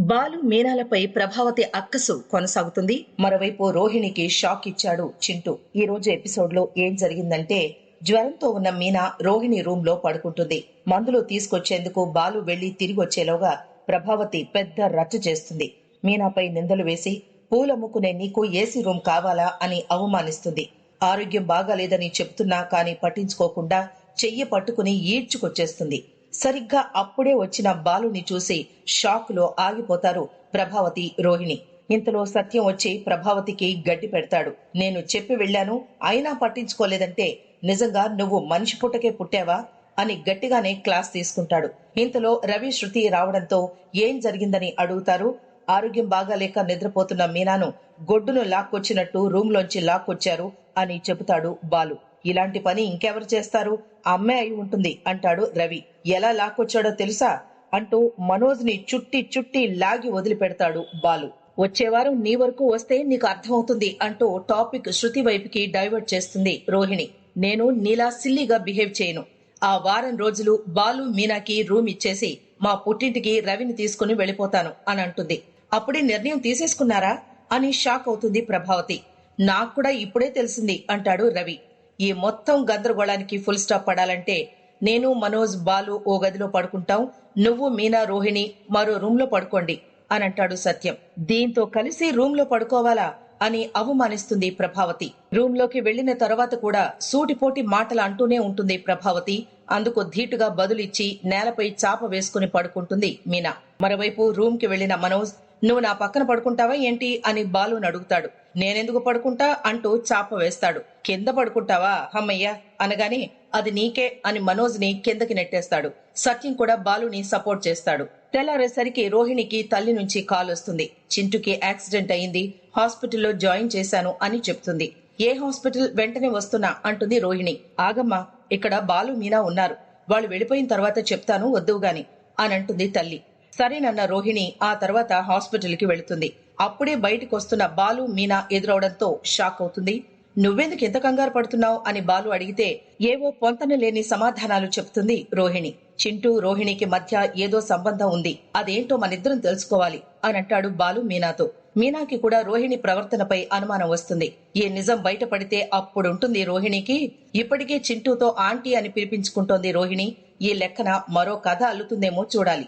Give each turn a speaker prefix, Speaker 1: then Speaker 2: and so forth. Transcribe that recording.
Speaker 1: బాలు మీనాలపై ప్రభావతి అక్కసు కొనసాగుతుంది. మరోవైపు రోహిణికి షాక్ ఇచ్చాడు చింటూ. ఈ రోజు ఎపిసోడ్లో ఏం జరిగిందంటే జ్వరంతో ఉన్న మీనా రోహిణి రూమ్లో పడుకుంటుంది. మందులు తీసుకొచ్చేందుకు బాలు వెళ్ళి తిరిగి వచ్చేలోగా ప్రభావతి పెద్ద రచ్చ చేస్తుంది. మీనాపై నిందలు వేసి పూలమ్ముకునే నీకు ఏసీ రూమ్ కావాలా అని అవమానిస్తుంది. ఆరోగ్యం బాగాలేదని చెప్తున్నా కానీ పట్టించుకోకుండా చెయ్యి పట్టుకుని ఈడ్చుకొచ్చేస్తుంది. సరిగ్గా అప్పుడే వచ్చిన బాలుని చూసి షాక్లో ఆగిపోతారు ప్రభావతి రోహిణి. ఇంతలో సత్యం వచ్చి ప్రభావతికి గడ్డి పెడతాడు. నేను చెప్పి వెళ్ళాను అయినా పట్టించుకోలేదంటే నిజంగా నువ్వు మనిషి పుట్టకే పుట్టావా అని గట్టిగానే క్లాస్ తీసుకుంటాడు. ఇంతలో రవి శృతి రావడంతో ఏం జరిగిందని అడుగుతారు. ఆరోగ్యం బాగాలేక నిద్రపోతున్న మీనాను గొడ్డును లాక్కొచ్చినట్టు రూమ్ లోంచి లాక్కొచ్చారు అని చెబుతాడు బాలు. ఇలాంటి పని ఇంకెవరు చేస్తారు? అమ్మే అయి ఉంటుంది అంటాడు రవి. ఎలా లాక్కొచ్చాడో తెలుసా? అంటూ మనోజ్ని చుట్టి చుట్టి లాగి వదిలిపెడతాడు బాలు. వచ్చేవారం నీ వరకు వస్తే నీకు అర్థమవుతుంది అంటూ టాపిక్ శృతి వైపుకి డైవర్ట్ చేస్తుంది రోహిణి. నేను నీలా సిల్లీగా బిహేవ్ చేయను. ఆ వారం రోజులు బాలు మీనాకి రూమ్ ఇచ్చేసి మా పుట్టింటికి రవిని తీసుకుని వెళ్ళిపోతాను అని అంటుంది. అప్పుడే నిర్ణయం తీసేసుకున్నారా? అని షాక్ అవుతుంది ప్రభావతి. నాకు కూడా ఇప్పుడే తెలిసింది అంటాడు రవి. ఈ మొత్తం గందరగోళానికి ఫుల్ స్టాప్ పడాలంటే నేను మనోజ్ బాలు ఓ గదిలో పడుకుంటాం. నువ్వు మీనా రోహిణి మరో రూమ్లో పడుకోండి అని అంటాడు సత్యం. దీంతో కలిసి రూమ్లో పడుకోవాలా అని అవమానిస్తుంది ప్రభావతి. రూమ్లోకి వెళ్ళిన తర్వాత కూడా సూటిపోటి మాటలు అంటూనే ఉంటుంది ప్రభావతి. అందుకు ధీటుగా బదులిచ్చి నేలపై చాప వేసుకుని పడుకుంటుంది మీనా. మరోవైపు రూమ్కి వెళ్ళిన మనోజ్ నువ్వు నా పక్కన పడుకుంటావా ఏంటి? అని బాలుని అడుగుతాడు. నేనెందుకు పడుకుంటా? అంటూ చాప వేస్తాడు. కింద పడుకుంటావా? హమ్మయ్య అనగానే అది నీకే అని మనోజ్ని కిందకి నెట్టేస్తాడు. సత్యం కూడా బాలుని సపోర్ట్ చేస్తాడు. తెల్లారేసరికి రోహిణికి తల్లి నుంచి కాల్ వస్తుంది. చింటుకి యాక్సిడెంట్ అయింది. హాస్పిటల్లో జాయిన్ చేశాను అని చెప్తుంది. ఏ హాస్పిటల్? వెంటనే వస్తున్నా అంటుంది రోహిణి. ఆగమ్మా ఇక్కడ బాలు మీనా ఉన్నారు. వాళ్ళు వెళ్ళిపోయిన తర్వాత చెప్తాను వద్దువుగాని అని అంటుంది తల్లి. సరేనన్న రోహిణి ఆ తర్వాత హాస్పిటల్కి వెళుతుంది. అప్పుడే బయటికి వస్తున్న బాలు మీనా ఎదురవడంతో షాక్ అవుతుంది. నువ్వెందుకు ఎంత కంగారు పడుతున్నావు అని బాలు అడిగితే ఏవో పొంతన లేని సమాధానాలు చెప్తుంది రోహిణి. చింటూ రోహిణికి మధ్య ఏదో సంబంధం ఉంది. అదేంటో మనిద్దరం తెలుసుకోవాలి అని అంటాడు బాలు మీనాతో. మీనాకి కూడా రోహిణి ప్రవర్తనపై అనుమానం వస్తుంది. ఈ నిజం బయటపడితే అప్పుడుంటుంది రోహిణికి. ఇప్పటికే చింటూతో ఆంటీ అని పిలిపించుకుంటోంది రోహిణి. ఈ లెక్కన మరో కథ అల్లుతుందేమో చూడాలి.